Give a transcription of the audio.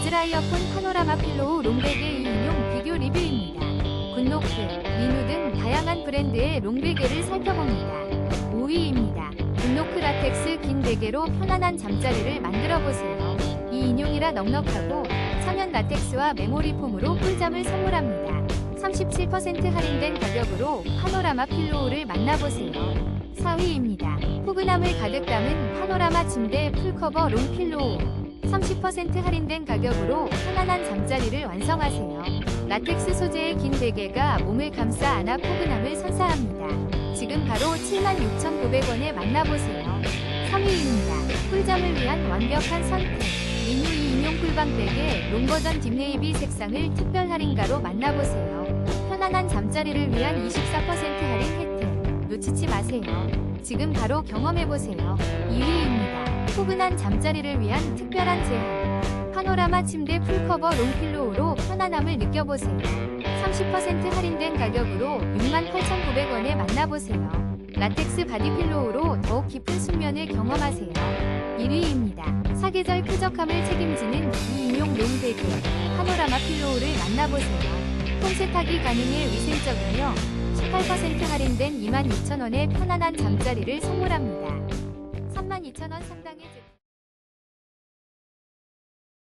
아즈라 이어폰 파노라마 필로우 롱베개 2인용 비교 리뷰입니다. 굿노크, 리누 등 다양한 브랜드의 롱베개를 살펴봅니다. 5위입니다. 굿노크 라텍스 긴 베개로 편안한 잠자리를 만들어 보세요. 2인용이라 넉넉하고 천연 라텍스와 메모리 폼으로 꿀잠을 선물합니다. 37% 할인된 가격으로 파노라마 필로우를 만나보세요. 4위입니다. 포근함을 가득 담은 파노라마 침대 풀커버 롱 필로우. 30% 할인된 가격으로 편안한 잠자리를 완성하세요. 라텍스 소재의 긴 베개가 몸을 감싸 안아 포근함을 선사합니다. 지금 바로 76,900원에 만나보세요. 3위입니다. 꿀잠을 위한 완벽한 선택. 리뉴 2인용 꿀밤 베개 롱버전 딥네이비 색상을 특별 할인가로 만나보세요. 편안한 잠자리를 위한 24% 할인 혜택. 놓치지 마세요. 지금 바로 경험해보세요. 2위입니다. 포근한 잠자리를 위한 특별한 제한. 파노라마 침대 풀커버 롱필로우로 편안함을 느껴보세요. 30% 할인된 가격으로 68,900원에 만나보세요. 라텍스 바디필로우로 더욱 깊은 숙면을 경험하세요. 1위입니다. 사계절 쾌적함을 책임지는 2인용 롱베개 파노라마 필로우를 만나보세요. 폰 세탁이 가능해 위생적이며 18% 할인된 22,000원의 편안한 잠자리를 선물합니다. 32,000원 상당의 제...